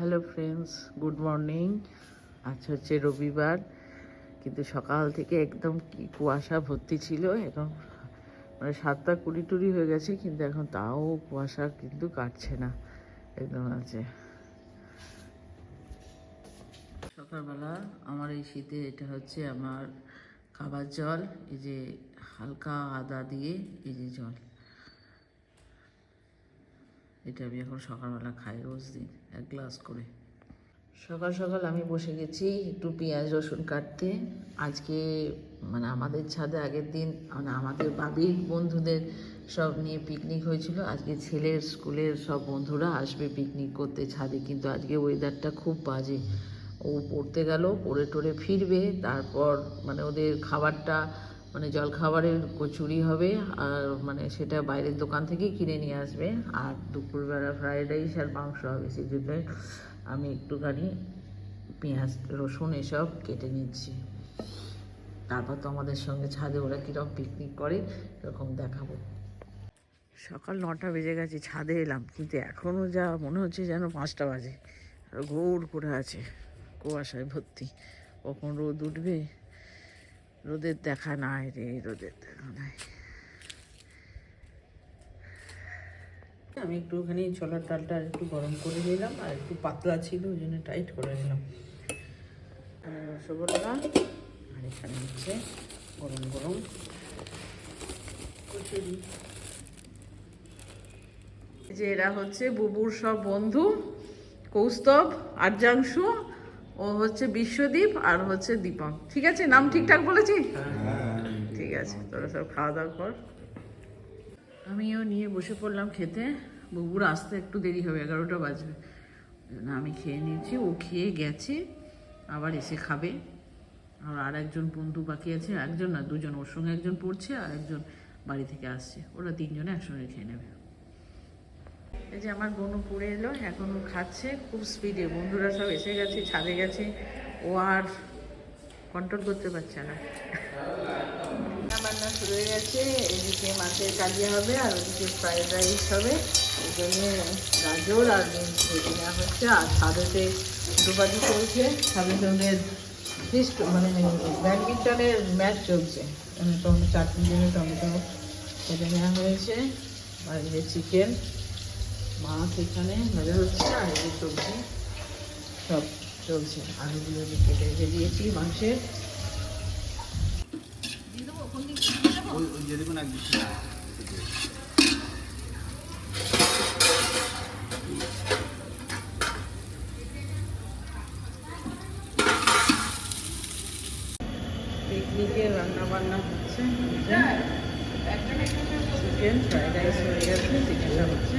Hello friends good morning আজ হচ্ছে রবিবার, কিন্তু সকাল থেকে একদম কি কুয়াশা ভর্তি ছিল, এখন মানে সাতটা কুড়ি টুড়ি হয়ে গেছে, কিন্তু এখন তাও কুয়াশা কিন্তু কাটছে না, একদম আছে। সকালবেলা আমার এই শীতে এটা হচ্ছে আমার খাবার জল, এই যে হালকা আদা দিয়ে এই যে জল। এটা আমি এখন সকালবেলা খাই রোজ দিন, এক গ্লাস করে। সকাল সকাল আমি বসে গেছি একটু পেঁয়াজ রসুন কাটতে। আজকে মানে আমাদের ছাদে আগের দিন মানে আমাদের বাবির বন্ধুদের সব নিয়ে পিকনিক হয়েছিল। আজকে ছেলের স্কুলের সব বন্ধুরা আসবে পিকনিক করতে ছাদে, কিন্তু আজকে ওয়েদারটা খুব বাজে। ও পড়তে গেল, পড়ে টড়ে ফিরবে, তারপর মানে ওদের খাবারটা মানে জলখাবারের কচুরি হবে, আর মানে সেটা বাইরের দোকান থেকেই কিনে নিয়ে আসবে। আর দুপুরবেলা ফ্রাইড রাইস আর মাংস হবে সেই জন্যই আমি একটুখানি পেঁয়াজ, রসুন এসব কেটে নিচ্ছি। তারপর তো আমাদের সঙ্গে ছাদে ওরা কীরকম পিকনিক করে, এরকম দেখাবো। সকাল নটা বেজে গেছে, ছাদে এলাম, কিন্তু এখনও যা মনে হচ্ছে যেন পাঁচটা বাজে। আর ঘোর করে আছে, কুয়াশায় ভর্তি। কখন রোদ উঠবে? রোদের দেখা নাই রে রোদের দেখা নাই। আমি একটুখানি ছোলার ডালটা আর একটু গরম করে নিলাম আর একটু পাতলা ছিল ওই জন্য টাইট করে নিলাম। আর রসগোল্লা আর এখানে হচ্ছে গরম গরম কচুরি। যে এরা হচ্ছে বুবুর সব বন্ধু কৌস্তব আর্যাংশু ও হচ্ছে বিশ্বদীপ আর হচ্ছে দীপক। ঠিক আছে? নাম ঠিকঠাক বলেছি? ঠিক আছে, তোরা সব খাওয়া দাওয়া কর। আমিও নিয়ে বসে পড়লাম খেতে। বুবুর আসতে একটু দেরি হবে, এগারোটা বাজবে। আমি খেয়ে নিয়েছি, ও খেয়ে গেছে, আবার এসে খাবে। আর আর একজন বন্ধু বাকি আছে, একজন না, দুজন, ওর সঙ্গে একজন পড়ছে আর একজন বাড়ি থেকে আসছে। ওরা তিনজনে একসঙ্গে খেয়ে নেবে। এই যে আমার বোনও পড়ে এলো, এখন খাচ্ছে, খুব স্পিডে বন্ধুরা সব এসে গেছে, ছাদে গেছে। ও আর কন্ট্রোল করতে পারছে না। রান্না শুরু হয়ে গেছে। এদিকে মাছের কালিয়া হবে আর ওদিকে ফ্রাইড রাইস হবে। এই জন্য গাজর আর বিনস ভেজে নেওয়া হচ্ছে। আর ছাদেতে দুবাজি চলছে। ছাদের সঙ্গে ফিস্ট মানে ব্যাডমিন্টনের ম্যাচ চলছে। টমেটো, চাটনি দিয়ে টমেটো কেটে নেওয়া হয়েছে। আর চিকেন মাছ এখানে ভাজা হচ্ছে আর এই সবজি সব চলছে আলুগুলো কেটে রেখে দিয়েছি মাংসের পিকনিকের রান্না বান্না হচ্ছে। চিকেন ফ্রাইড রাইস হয়ে গেছে চিকেনটা হচ্ছে।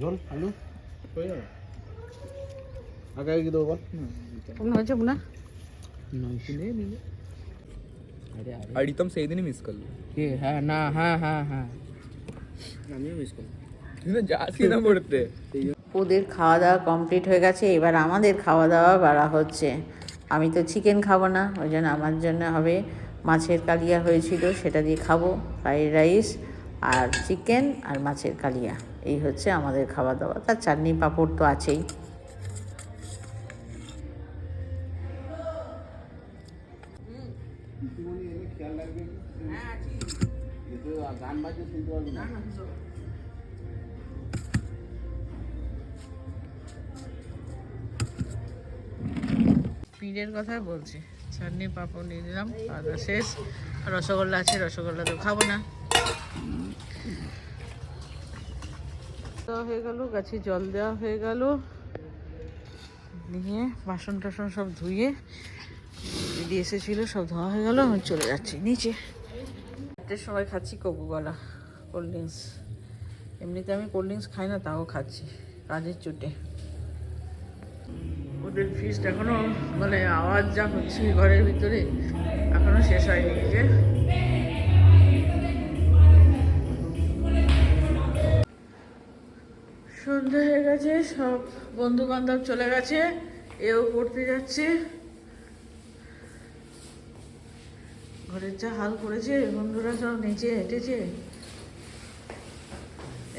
ঝোল আলু? আগে দেবো বল। না সেই দিনই মিস করল। হ্যাঁ না হ্যাঁ হ্যাঁ হ্যাঁ। আমিও মিস করলাম। যাচ্ছি না পড়তে ওদের খাওয়া দাওয়া কমপ্লিট হয়ে গেছে এবার আমাদের খাওয়া দাওয়া বাড়া হচ্ছে। আমি তো চিকেন খাব না ওই জন্য আমার জন্য হবে মাছের কালিয়া হয়েছিল সেটা দিয়ে খাব ফ্রাইড রাইস আর চিকেন আর মাছের কালিয়া। এই হচ্ছে আমাদের খাওয়া দাওয়া তার চাটনি পাঁপড় তো আছেই। পীরের কথাই বলছি। চাটনি পাঁপড় নিয়ে নিলাম শেষ। রসগোল্লা আছে, রসগোল্লা তো খাব না। দেওয়া হয়ে গেল, গাছে জল দেওয়া হয়ে গেল। নিয়ে বাসন টাসন সব ধুয়ে দিদি এসেছিল, সব ধোয়া হয়ে গেল, আমি চলে যাচ্ছি নিচে। চারটের সময় খাচ্ছি কোকো কলা কোল্ড ড্রিঙ্কস এমনিতে আমি কোল্ড ড্রিঙ্কস খাই না, তাও খাচ্ছি, কাজের চোটে। ওদের ফিস্ট এখনও মানে আওয়াজ যা হচ্ছে ঘরের ভিতরে, এখনও শেষ হয়নি যে। সন্ধ্যা হয়ে গেছে, সব বন্ধু বান্ধব চলে গেছে, এও পড়তে যাচ্ছে। ঘরের যা হাল করেছে, বন্ধুরা সব নেচে হেঁটেছে।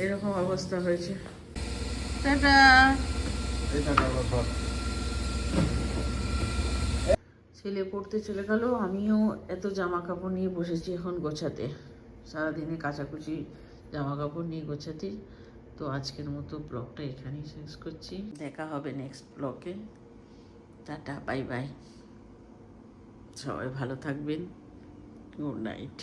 এরকম অবস্থা হয়েছে। ছেলে পড়তে চলে গেল, আমিও এত জামা কাপড় নিয়ে বসেছি এখন গোছাতে। সারাদিনে কাচাকুচি জামা কাপড় নিয়ে গোছাতে। তো আজকের মতো ব্লগটা এখানেই শেষ করছি। দেখা হবে নেক্সট ব্লগে টাটা বাই বাই সবাই ভালো থাকবেন। Good night